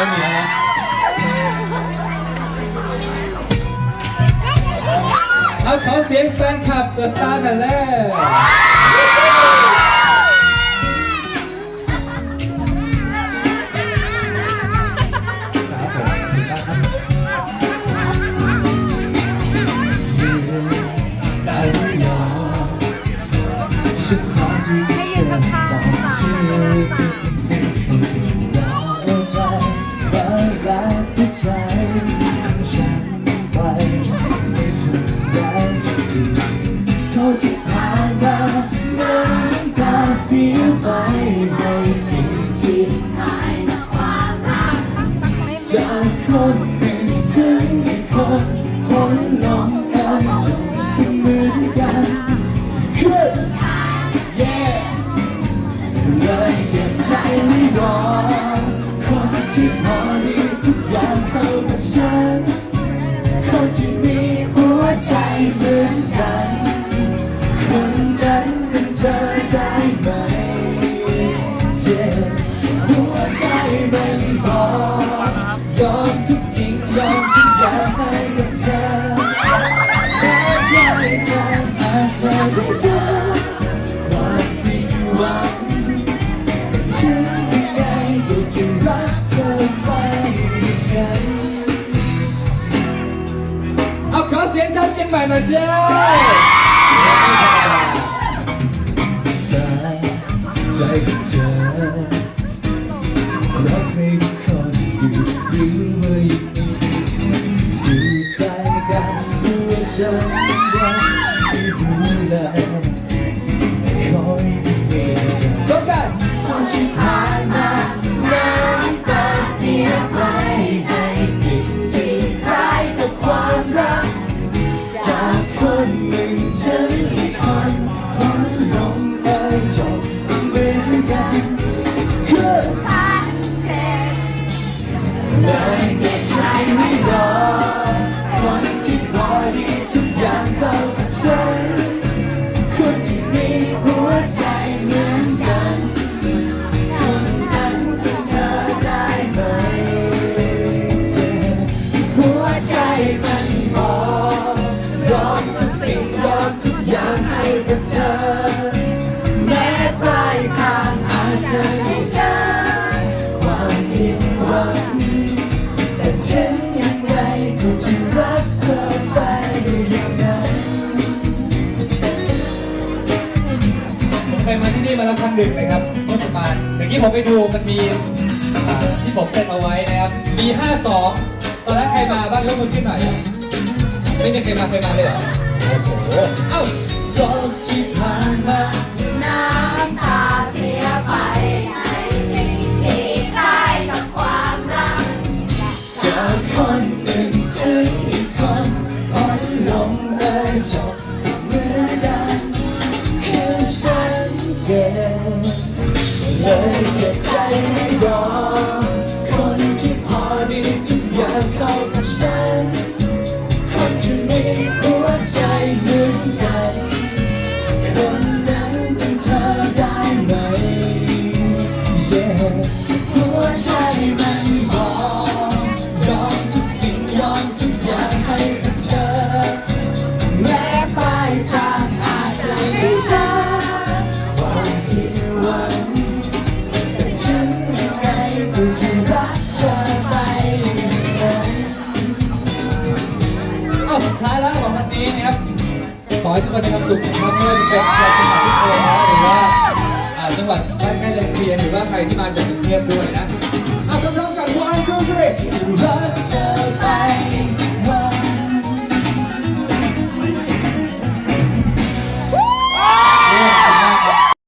ไม่มีแล้วนะเอาขอเสียงแฟนคลับเดอะสตาร์หน่อยแล้ว ไม่รอคนที่พอดีทุกอย่างเข้ากับฉันคนที่มีหัวใจเหมือนกันคนนั้นเป็นเธอได้ไหม Yeah หัวใจมันบอกยอมทุกสิ่งยอมทุกอย่างให้กับเธอแม้ปลายทางอาจจะได้เจอ กันเอาขอเสียงชาวเชียงใหม่หน่อยเจ้าใจของเธอรักให้ทุกคนอยู่หรือว่ายังมีดูใจกันตัวฉันรักไม่ดูแลคอยดูเองจบกันคนที่ผ่านมา ยมาที่นี่มาแล้วครั้งหนึ่งนะครับเมื่อประมาณเมื่อกี้ผมไปดูมันมีอ่าที่ผมเซตเอาไว้นะครับมี52 ตอนนั้นใครมาบ้างยกมือขึ้นหน่อยไม่มีใครมาเคยมาเลยเหรอโอ้โหเอ้าโลกที่ผ่านมาน้ำตาเสี ใจไม่รอคนที่พอดีทุกอย่างเข้ากับฉันคนที่มีหั นี้นะครับ ขอให้ทุกคนมีความสุขนะครับไม่ว่าจะเป็นชาวจังหวัดที่โคราชหรือว่าจังหวัดใกล้ๆเรือนเคียงหรือว่าใครที่มาจากกรุงเทพด้วยนะ